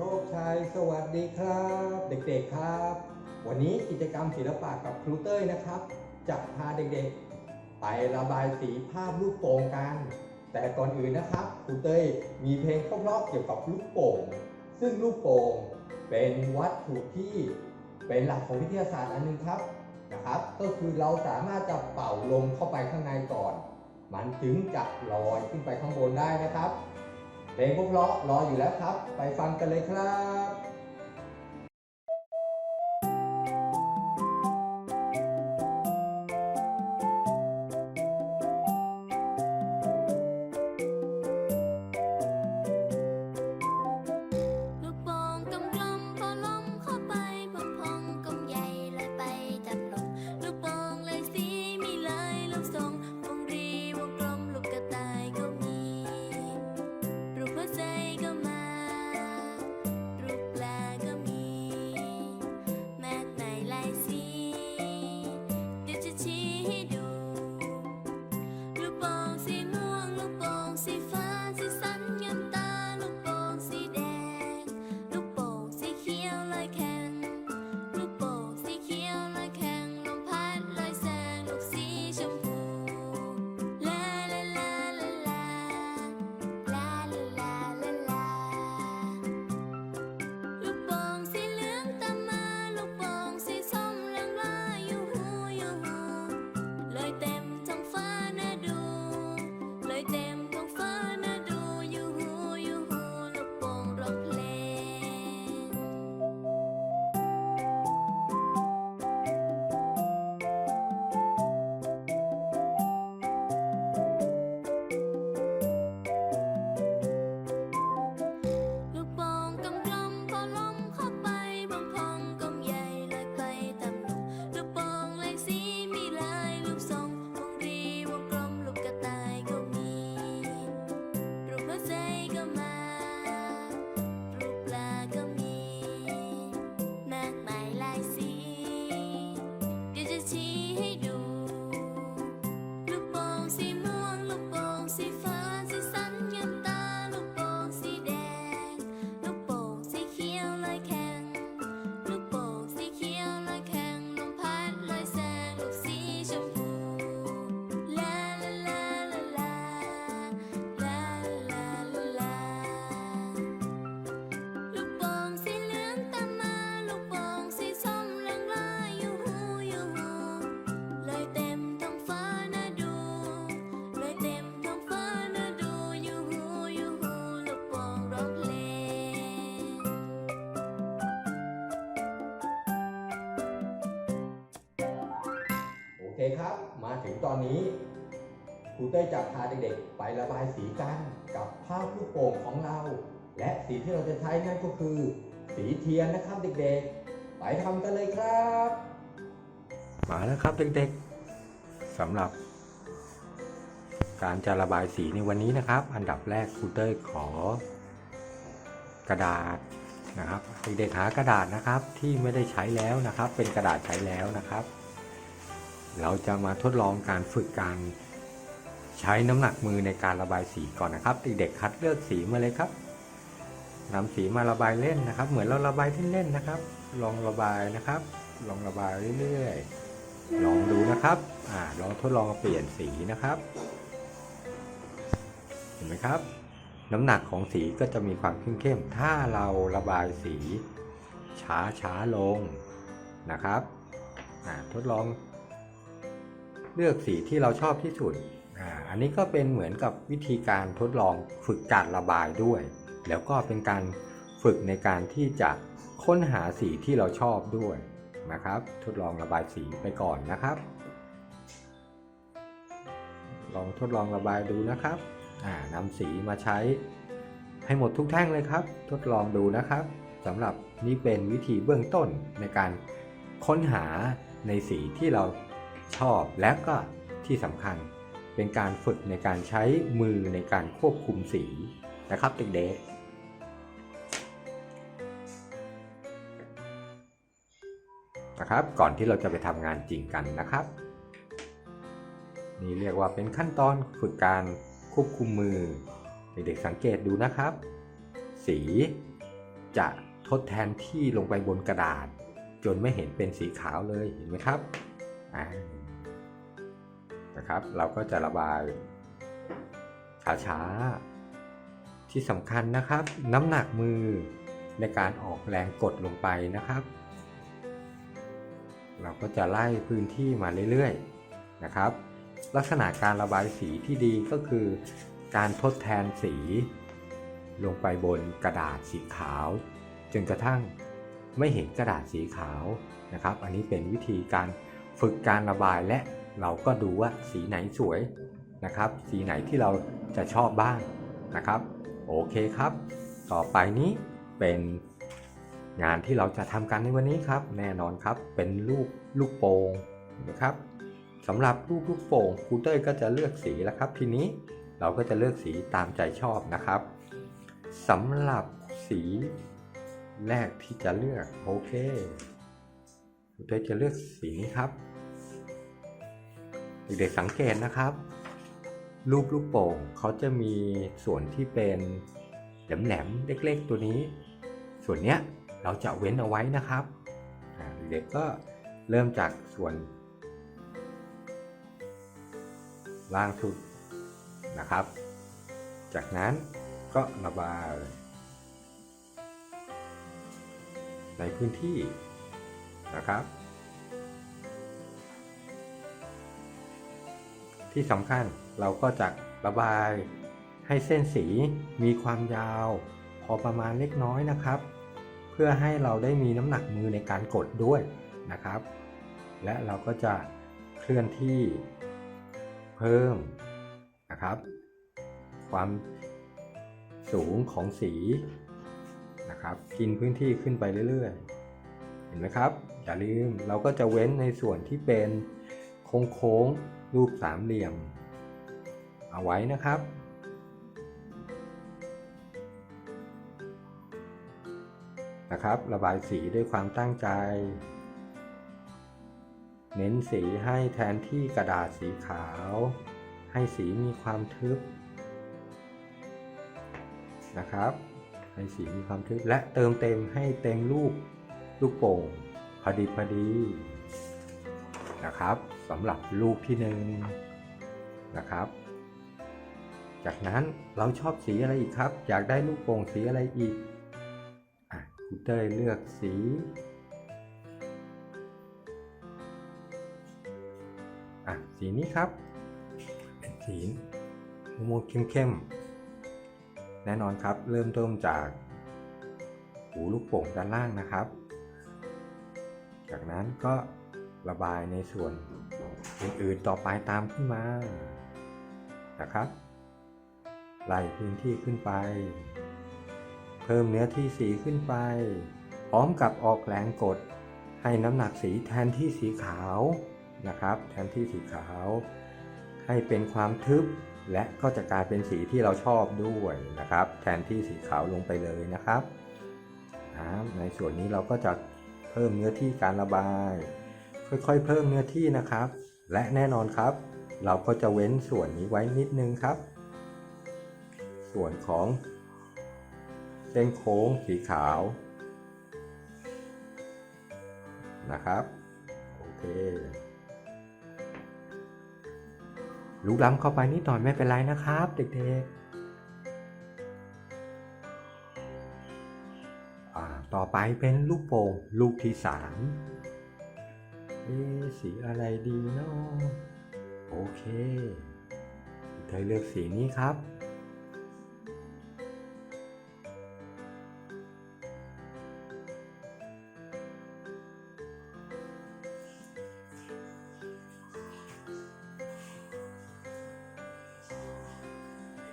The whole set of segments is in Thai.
ชคชัยสวัสดีครับ เด็กๆครับ วันนี้กิจกรรมศิลปะกับครูเต้ยนะครับจะพาเด็กๆ ไประบายสีภาพลูกโป่งกัน แต่ก่อนอื่นนะครับครูเต้ยมีเพลงเพราะๆเกี่ยวกับลูกโป่ง ซึ่งลูกโป่งเป็นวัตถุที่เป็นหลักของวิทยาศาสตร์อันหนึงครับนะครับ ก็คือเราสามารถจะเป่าลมเข้าไปข้างในก่อน มันถึงจะลอยขึ้นไปข้างบนได้นะครับ เพลงเพราะรออยู่แล้วครับ ไปฟังกันเลยครับ เคครับ มาถึงตอนนี้ครูเต้จะพาเด็กๆ ไประบายสีกันกับภาพลูกโป่งของเรา และสีที่เราจะใช้นั่นก็คือ สีเทียนนะครับเด็กๆ ไปทำกันเลยครับ มาแล้วครับเด็กๆสำหรับ การจะระบายสีในวันนี้นะครับ อันดับแรกครูเต้ขอ กระดาษนะครับเด็กๆหากระดาษนะครับที่ไม่ได้ใช้แล้วนะครับ เป็นกระดาษใช้แล้วนะครับ เราจะมาทดลองการฝึกการใช้น้ำหนักมือในการระบายสีก่อนนะครับเด็กๆคัดเลือกสีมาเลยครับนำสีมาระบายเล่นนะครับ เหมือนเราระบายเล่นๆนะครับ ลองระบายนะครับ ลองระบายเรื่อยๆลองดูนะครับอ่าลองทดลองเปลี่ยนสีนะครับเห็นไหมครับ น้ำหนักของสีก็จะมีความเข้มๆถ้าเราระบายสีช้าๆลงนะครับอ่าทดลอง เลือกสีที่เราชอบที่สุดอ่าอันนี้ก็เป็นเหมือนกับวิธีการทดลองฝึกการระบายด้วย แล้วก็เป็นการฝึกในการที่จะค้นหาสีที่เราชอบด้วยนะครับ ทดลองระบายสีไปก่อนนะครับ ลองทดลองระบายดูนะครับอ่านำสีมาใช้ให้หมดทุกแท่งเลยครับ ทดลองดูนะครับสำหรับนี่เป็นวิธีเบื้องต้นในการค้นหาในสีที่เรา ชอบและก็ที่สำคัญเป็นการฝึกในการใช้มือในการควบคุมสีนะครับเด็กๆนะครับก่อนที่เราจะไปทำงานจริงกันนะครับ นี่เรียกว่าเป็นขั้นตอนฝึกการควบคุมมือ เด็กๆสังเกตดูนะครับ สีจะทดแทนที่ลงไปบนกระดาษ จนไม่เห็นเป็นสีขาวเลยเห็นไหมครับอ่า นะครับ เราก็จะระบายช้าๆที่สำคัญนะครับ น้ำหนักมือในการออกแรงกดลงไปนะครับ เราก็จะไล่พื้นที่มาเรื่อยๆนะครับ ลักษณะการระบายสีที่ดีก็คือ การทดแทนสี ลงไปบนกระดาษสีขาว จนกระทั่งไม่เห็นกระดาษสีขาวนะครับ อันนี้เป็นวิธีการฝึกการระบายและ เราก็ดูว่าสีไหนสวยนะครับ สีไหนที่เราจะชอบบ้างนะครับ โอเคครับ ต่อไปนี้เป็นงานที่เราจะทำกันในวันนี้ครับ แน่นอนครับเป็นลูกลูกโป่งนะครับสำหรับลูกลูกโป่งครูเต้ยก็จะเลือกสีแล้วครับ ทีนี้เราก็จะเลือกสีตามใจชอบนะครับสำหรับสีแรกที่จะเลือกโอเคครูเต้ยจะเลือกสีนี้ครับ เด็กๆสังเกตนะครับ รูปลูกโป่งเขาจะมีส่วนที่เป็นแหลมๆเล็กๆตัวนี้ ส่วนเนี้ยเราจะเว้นเอาไว้นะครับเด็กก็เริ่มจากส่วน ล่างสุดนะครับ จากนั้นก็ระบายในพื้นที่นะครับ ที่สำคัญเราก็จะระบายให้เส้นสีมีความยาว พอประมาณเล็กน้อยนะครับ เพื่อให้เราได้มีน้ำหนักมือในการกดด้วยนะครับ และเราก็จะเคลื่อนที่เพิ่มนะครับ ความสูงของสีนะครับ กินพื้นที่ขึ้นไปเรื่อยๆ เห็นไหมครับ อย่าลืมเราก็จะเว้นในส่วนที่เป็นโค้งๆ รูปสามเหลี่ยม เอาไว้นะครับ นะครับ ระบายสีด้วยความตั้งใจ เน้นสีให้แทนที่กระดาษสีขาว ให้สีมีความทึบนะครับให้สีมีความทึบและเติมเต็มให้เต็มลูกลูกโป่งพอดีพอดีนะครับ สำหรับลูกที่หนึ่งนะครับ จากนั้นเราชอบสีอะไรอีกครับ อยากได้ลูกโป่งสีอะไรอีกอะครูเต้ยเลือกสี อะสีนี้ครับ เป็นสีม่วงเข้มๆ แน่นอนครับ เริ่มต้นจากหูลูกโป่งด้านล่างนะครับ จากนั้นก็ระบายในส่วน อื่นๆต่อไปตามขึ้นมานะครับไล่พื้นที่ขึ้นไป เพิ่มเนื้อที่สีขึ้นไป พร้อมกับออกแรงกด ให้น้ำหนักสีแทนที่สีขาวนะครับ แทนที่สีขาว ให้เป็นความทึบและก็จะกลายเป็นสีที่เราชอบด้วยนะครับ แทนที่สีขาวลงไปเลยนะครับในส่วนนี้เราก็จะเพิ่มเนื้อที่การระบาย ค่อยๆ เพิ่มเนื้อที่นะครับ และแน่นอนครับ เราก็จะเว้นส่วนนี้ไว้นิดนึงครับ ส่วนของเส้นโค้งสีขาวนะครับโอเคลุกล้ำเข้าไปนิดหน่อยไม่เป็นไรนะครับ เด็กๆต่อไปเป็นลูกโป่งลูกที่สาม เอ๊สีอะไรดีเนาะโอเคเธอเลือกสีนี้ครับ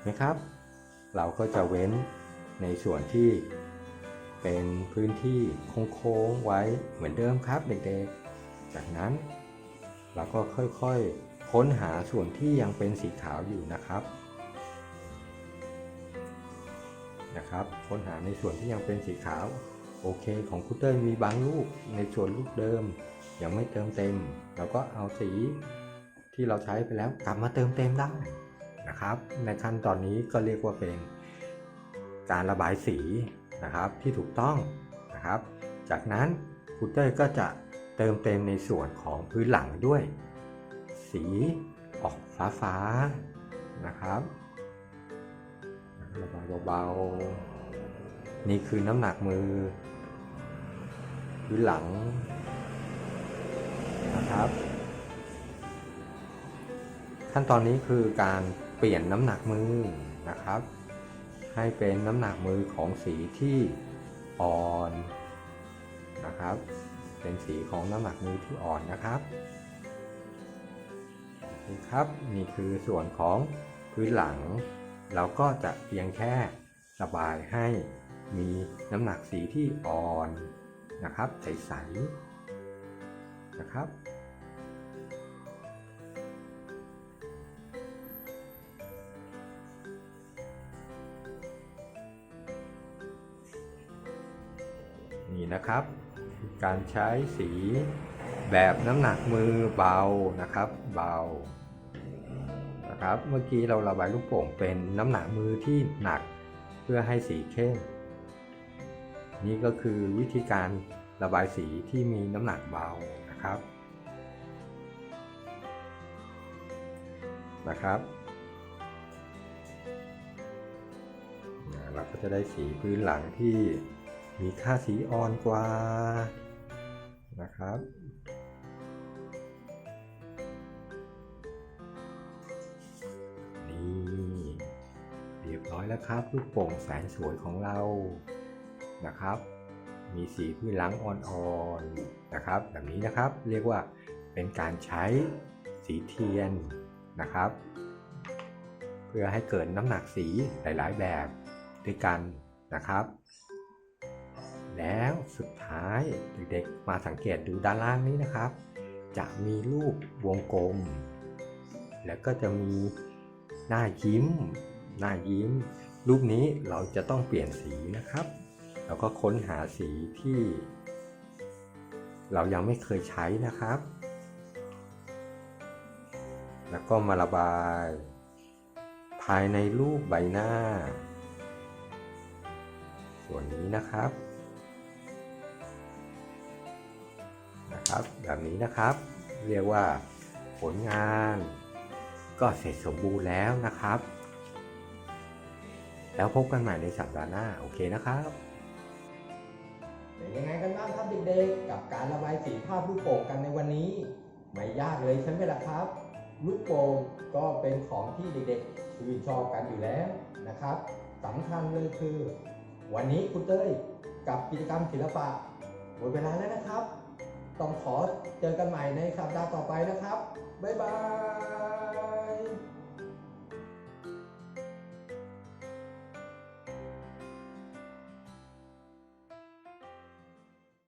นะครับ เราก็จะเว้นในส่วนที่เป็นพื้นที่โค้งๆไว้เหมือนเดิมครับเด็กๆ จากนั้นเราก็ค่อยๆ ค้นหาส่วนที่ยังเป็นสีขาวอยู่นะครับ นะครับ ค้นหาในส่วนที่ยังเป็นสีขาว โอเค ของคุเตอร์มีบางลูกในส่วนลูกเดิม ยังไม่เติมเต็ม เราก็เอาสีที่เราใช้ไปแล้วกลับมาเติมเต็มได้นะครับ ในขั้นตอนนี้ก็เรียกว่าเป็นการระบายสีนะครับที่ถูกต้องนะครับ จากนั้นคูเต้ยก็จะ เติมเต็มในส่วนของพื้นหลังด้วย สีออกฟ้าฟ้าๆนะครับระบายเบาๆ นี่คือน้ำหนักมือ พื้นหลังนะครับ ขั้นตอนนี้คือการเปลี่ยนน้ำหนักมือนะครับ ให้เป็นน้ำหนักมือของสีที่อ่อนนะครับ เป็นสีของน้ำหนักมือที่อ่อนนะครับนี่ครับนี่คือส่วนของพื้นหลัง เราก็จะเพียงแค่ระบายให้มีน้ำหนักสีที่อ่อนนะครับใสๆนะครับนี่นะครับ การใช้สีแบบน้ำหนักมือเบานะครับเบานะครับเมื่อกี้เราระบายลูกโป่งเป็นน้ำหนักมือที่หนักเพื่อให้สีเข้ม นี่ก็คือวิธีการระบายสีที่มีน้ำหนักเบานะครับนะครับเราก็จะได้สีพื้นหลังที่มีค่าสีอ่อนกว่า นะครับ นี่เรียบร้อยแล้วครับลูกโป่งแสนสวยของเรานะครับ มีสีพื้นหลังอ่อนๆนะครับ แบบนี้นะครับเรียกว่าเป็นการใช้สีเทียนนะครับ เพื่อให้เกิดน้ำหนักสีหลายๆแบบด้วยกันนะครับ แล้วสุดท้ายเด็กๆมาสังเกตดูด้านล่างนี้นะครับ จะมีรูปวงกลม แล้วก็จะมีหน้ายิ้ม หน้ายิ้ม รูปนี้เราจะต้องเปลี่ยนสีนะครับ แล้วก็ค้นหาสีที่ เรายังไม่เคยใช้นะครับ แล้วก็มาระบาย ภายในรูปใบหน้า ส่วนนี้นะครับ นะครับ แบบนี้นะครับ เรียกว่าผลงาน ก็เสร็จสมบูรณ์แล้วนะครับ แล้วพบกันใหม่ในสัปดาห์หน้า โอเคนะครับเป็นยังไงกันบ้างครับเด็กๆ กับการระบายสีภาพลูกโป่งกันในวันนี้ ไม่ยากเลยใช่ไหมล่ะครับ ลูกโป่งก็เป็นของที่เด็กๆชื่นชอบกันอยู่แล้วนะครับสำคัญเลยคือ วันนี้คุณเต้ยกับกิจกรรมศิลปะหมดเวลาแล้วนะครับ ต้องขอเจอกันใหม่ในสัปดาห์ต่อไปนะครับ บ๊ายบาย